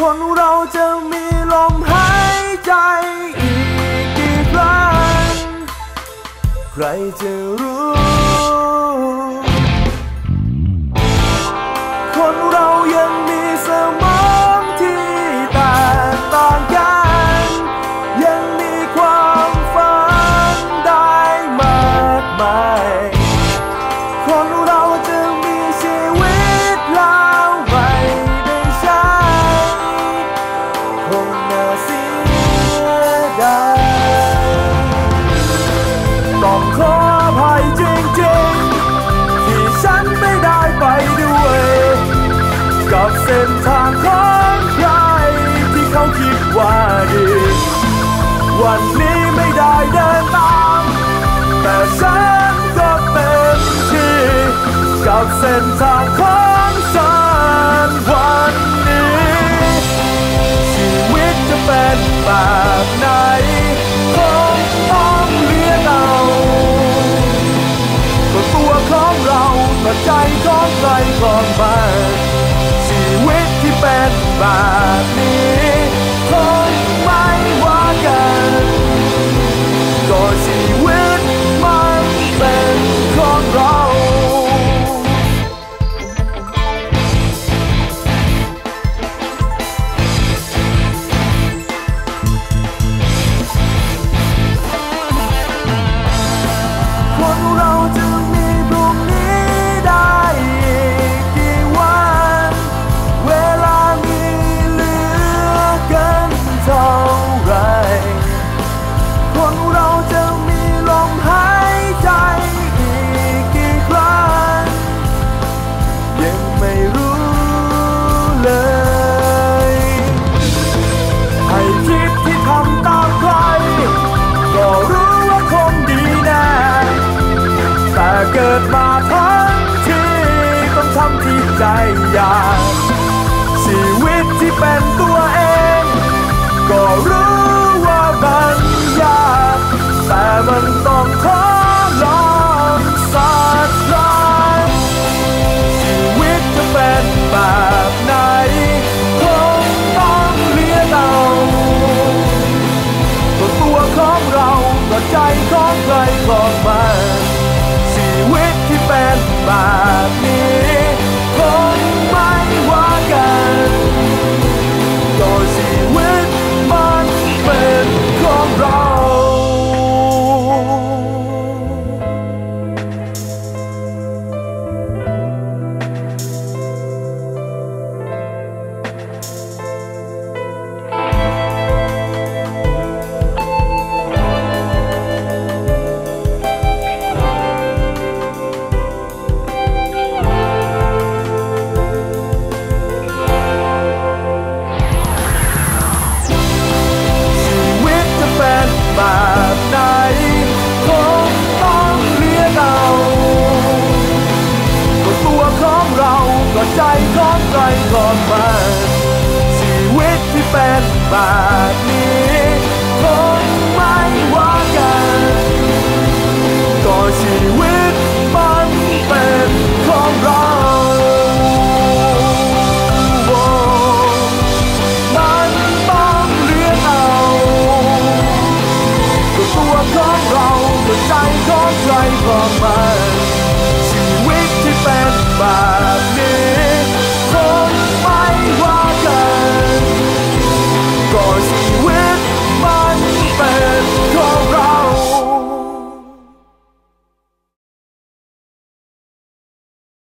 คนเราจะมีลมหายใจอีกกี่ครั้งใครจะรู้ กับเส้นทางของใครที่เขาคิดว่าดี วันนี้ไม่ได้เดินตาม แต่ฉันก็เป็นที่กับเส้นทางของฉันวันนี้ ชีวิตจะเป็นแบบไหนคงต้องเรียนเอาตัวของเราปัจจของใครก่อนไป went by me. ใจของใครบอกมาชีวิตที่เป็นแบบ ร้องใจก่อนมาชีวิตที่เป็นบาท